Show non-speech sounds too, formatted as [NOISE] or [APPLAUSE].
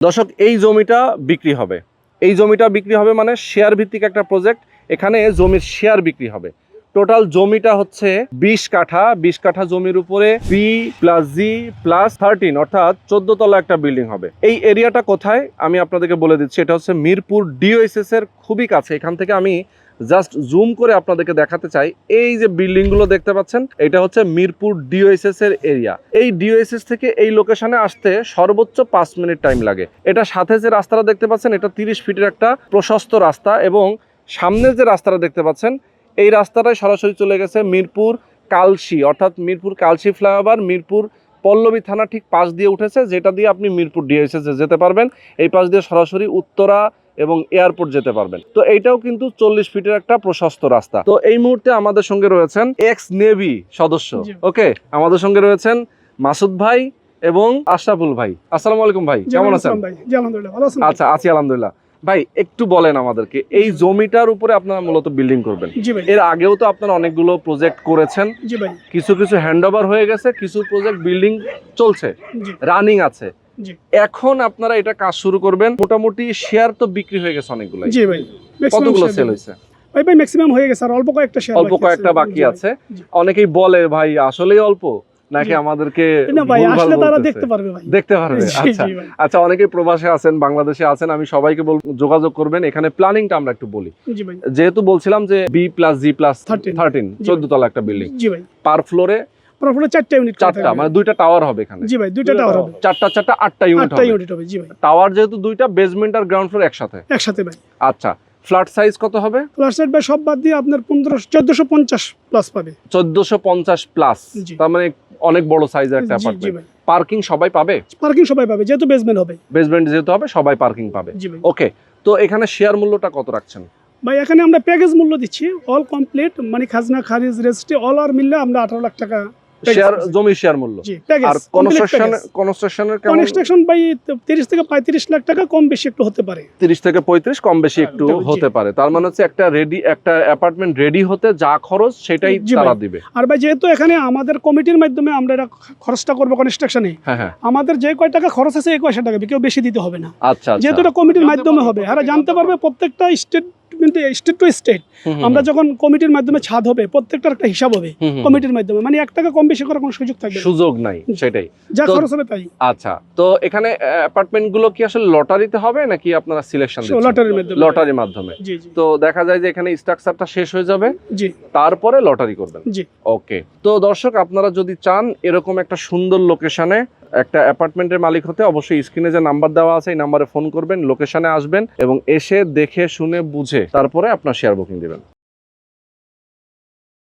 দর্শক, এই জমিটা বিক্রি হবে। এই জমিটা বিক্রি হবে মানে শেয়ার ভিত্তিক একটা প্রজেক্ট এখানে জমির শেয়ার বিক্রি হবে। টোটাল জমিটা হচ্ছে বিশ কাঠা। বিশ কাঠা জমির উপরে B plus G plus thirteen অর্থাৎ চোদ্দ তলা একটা বিল্ডিং হবে। এই এরিয়াটা কোথায়? আমি আপনাদেরকে বলে দিচ্ছি, এটা হচ্ছে মিরপুর ডিওএসএস এর খুবই কাছে। এখান থেকে আমি জাস্ট জুম করে আপনাদেরকে দেখাতে চাই। এই যে বিল্ডিংগুলো দেখতে পাচ্ছেন, এটা হচ্ছে মিরপুর ডিওএসএস এর এরিয়া এই ডিওএসএস থেকে এই লোকেশনে আসতে সর্বোচ্চ পাঁচ মিনিট টাইম লাগে। এটা সাথে যে রাস্তাটা দেখতে পাচ্ছেন, এটা তিরিশ ফিটের একটা প্রশস্ত রাস্তা এবং সামনে যে রাস্তাটা দেখতে পাচ্ছেন এই রাস্তাটাই সরাসরি চলে গেছে মিরপুর কালশি অর্থাৎ মিরপুর কালশি ফ্লাইওভার মিরপুর পল্লবী থানা ঠিক পাশ দিয়ে উঠেছে যেটা দিয়ে আপনি মিরপুর ডিএসএস যেতে পারবেন। এই পাশ দিয়ে সরাসরি উত্তরা এবং এয়ারপোর্ট যেতে পারবেন। তো এইটাও কিন্তু চল্লিশ ফিটের একটা প্রশস্ত রাস্তা। তো এই মুহূর্তে আমাদের সঙ্গে রয়েছেন এক্স নেভি সদস্য ওকে? আমাদের সঙ্গে রয়েছেন মাসুদ ভাই এবং আশরাফুল ভাই। আসসালামু আলাইকুম ভাই কেমন আছেন? আচ্ছা আছি আলহামদুলিল্লাহ। ভাই একটু বলেন আমাদেরকে এই জমিটার উপরে আপনারা মূলত বিল্ডিং করবেন? এর আগেও তো আপনারা অনেকগুলো প্রজেক্ট করেছেন। কিছু কিছু হ্যান্ড হয়ে গেছে কিছু প্রজেক্ট বিল্ডিং চলছে রানিং আছে। এখন আপনারা এটা কাজ শুরু করবেন মোটামুটি শেয়ার তো বিক্রি হয়ে গেছে অনেকগুলো জি ভাই। কতগুলো সেল হয়েছে? ভাই ভাই ম্যাক্সিমাম হয়ে গেছে আর অল্প কয়েকটা শেয়ার অল্প কয়েকটা বাকি আছে। অনেকেই বলে ভাই আসলেই অল্প? নাকি আমাদেরকে? দেখতে পারবে দেখতে পারবে [LAUGHS] আচ্ছা। আচ্ছা অনেকেই প্রবাসে আছেন বাংলাদেশে আছেন আমি সবাইকে বল যোগাযোগ করবেন। এখানে প্ল্যানিংটা আমরা একটু বলি। যেহেতু বলছিলাম যে B plus G plus thirteen চোদ্দ তলা একটা বিল্ডিং পার ফ্লোরে ইউনিট মানে দুইটা টাওয়ার হবে এখানে। জি ভাই দুইটা টাওয়ার হবে। চারটা চারটা আটটা ইউনিট হবে। ইউনিট হবে জি ভাই। টাওয়ার যেহেতু দুইটা বেসমেন্ট আর গ্রাউন্ড ফ্লোর একসাথে। একসাথে ভাই। আচ্ছা ফ্ল্যাট সাইজ কত হবে? ভাই সব বাদ দিয়ে আপনার পনেরো চোদ্দশো পঞ্চাশ প্লাস পাবে। চোদ্দশো পঞ্চাশ প্লাস তার মানে অনেক বড় সাইজের একটা অ্যাপার্টমেন্ট পার্কিং সবাই পাবে? পার্কিং সবাই পাবে যেহেতু বেসমেন্ট হবে। বেসমেন্ট যেহেতু হবে সবাই পার্কিং পাবে। ওকে তো এখানে শেয়ার মূল্যটা কত রাখছেন? ভাই এখানে আমরা প্যাকেজ মূল্য দিচ্ছি অল কমপ্লিট মানে খাজনা খারিজ রেজিস্ট্রি অল আর মিললে আমরা আঠারো লাখ টাকা শেয়ার। জমি শেয়ার মূল্য। আর কনস্ট্রাকশন কনস্ট্রাকশনের কনস্ট্রাকশন ভাই তিরিশ থেকে পঁয়ত্রিশ লাখ টাকা কম বেশি একটু হতে পারে। 30 থেকে 35 কম বেশি একটু হতে পারে, তার মানে হচ্ছে একটা রেডি একটা অ্যাপার্টমেন্ট রেডি হতে যা খরচ সেটাই তারা দিবে। আর ভাই যেহেতু এখানে আমাদের কমিটির মাধ্যমে আমরা এটা খরচটা করব কনস্ট্রাকশনে হ্যাঁ হ্যাঁ। আমাদের যে কয় টাকা খরচ আছে এই টাকা কেউ বেশি দিতে হবে না। আচ্ছা আচ্ছা। যেহেতু এটা কমিটির মাধ্যমে হবে আর জানতে পারবে প্রত্যেকটা স্টেট স্টেট টু স্টেট আমরা যখন কমিটির মাধ্যমে ছাদ হবে প্রত্যেকটার একটা হিসাব হবে কমিটির মাধ্যমে। মানে এক টাকা কম বেশি করার কোনো সুযোগ থাকবে সুযোগ নাই সেটাই। যা খরচ হবে তাই। আচ্ছা তো এখানে অ্যাপার্টমেন্টগুলো কি আসলে লটারিতে হবে নাকি আপনারা সিলেকশন লটারির মাধ্যমে। লটারির মাধ্যমে। জি জি। তো দেখা যায় যে এখানে স্ট্রাকচারটা শেষ হয়ে যাবে। জি। তারপরে লটারি করবেন। জি। ওকে তো দর্শক আপনারা যদি চান এরকম একটা সুন্দর লোকেশনে একটা অ্যাপার্টমেন্টের মালিক হতে অবশ্যই স্ক্রিনে যে নাম্বার দেওয়া আছে, এই নাম্বারে ফোন করবেন, লোকেশনে আসবেন এবং এসে দেখে, শুনে, বুঝে তারপরে আপনার শেয়ার বুকিং দিবেন।